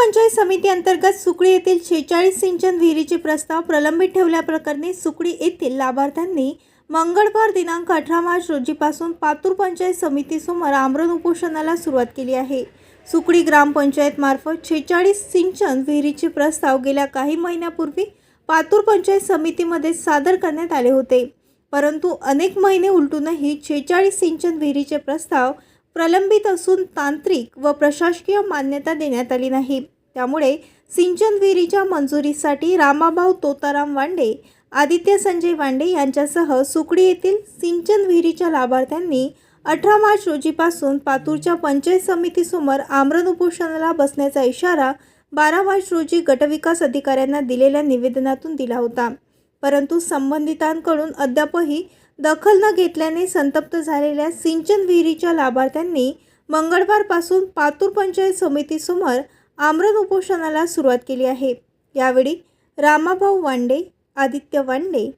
पंचायत समिती अंतर्गत सुकळी येथील शेहेचाळीस सिंचन विहिरीचे प्रस्ताव प्रलंबित ठेवल्याप्रकरणी सुकळी येथील लाभार्थ्यांनी मंगळवार दिनांक अठरा मार्च रोजीपासून पातूर पंचायत समितीसमोर आमरण उपोषणाला सुरुवात केली आहे. सुकळी ग्रामपंचायतमार्फत शेहेचाळीस सिंचन विहिरीचे प्रस्ताव गेल्या काही महिन्यापूर्वी पातूर पंचायत समितीमध्ये सादर करण्यात आले होते. परंतु अनेक महिने उलटूनही शेहेचाळीस सिंचन विहिरीचे प्रस्ताव प्रलंबित असून तांत्रिक व प्रशासकीय मान्यता देण्यात आली नाही. त्यामुळे सिंचन विहिरीच्या मंजुरीसाठी रामाभाऊ तोताराम वांडे आदित्य संजय वांडे यांच्यासह सुकडी येथील सिंचन विहिरीच्या लाभार्थ्यांनी अठरा मार्च रोजीपासून पातूरच्या पंचायत समितीसमोर आमरण उपोषणाला बसण्याचा इशारा बारा मार्च रोजी गटविकास अधिकाऱ्यांना दिलेल्या निवेदनातून दिला होता. परंतु संबंधितांकडून अद्यापही दखल न घेतल्याने संतप्त झालेल्या सिंचन विहिरीच्या लाभार्थ्यांनी मंगळवारपासून पातूर पंचायत समितीसमोर आमरण उपोषणाला सुरुवात केली आहे. यावेळी रामाभाऊ वांडे आदित्य वांडे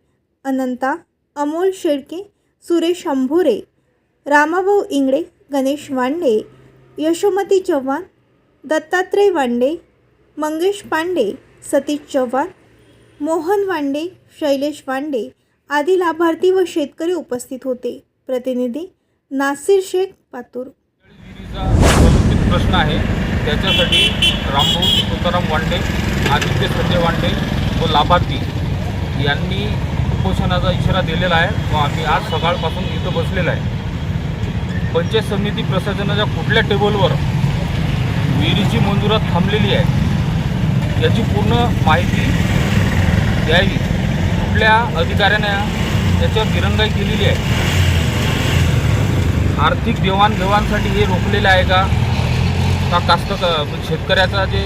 अनंता अमोल शेळके सुरेश अंभोरे रामाभाऊ इंगळे गणेश वांडे यशोमती चव्हाण दत्तात्रय वांडे मंगेश पांडे सतीश चव्हाण मोहन वांडे शैलेश वांडे आदी लाभार्थी व शेतकरी उपस्थित होते. प्रतिनिधी नासिर शेख पातूर. प्रश्न आहे. त्याच्यासाठी रामभाऊ तुकाराम वांडे आदित्य संजय वांडे व लाभार्थी यांनी उपोषणाचा इशारा दिलेला आहे व आम्ही आज सकाळपासून इथं बसलेलो आहे. पंचायत समिती प्रशासनाच्या कुठल्या टेबलवर विहिरीची मंजुरात थांबलेली आहे याची पूर्ण माहिती द्यावी. कुठल्या अधिकाऱ्याने त्याच्यावर दिरंगाई केलेली आहे. आर्थिक देवाणघेवाणसाठी हे रोखलेलं आहे का? का कास्त म्हणजे शेतकऱ्याचा जे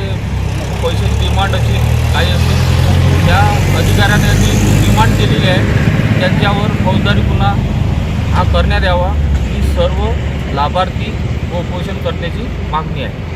पैसे डिमांड असेल काही असेल त्या अधिकाऱ्याने जी डिमांड केलेली आहे त्यांच्यावर फौजदारी गुन्हा हा करण्यात यावा. ही सर्व लाभार्थी व उपोषण करण्याची मागणी आहे.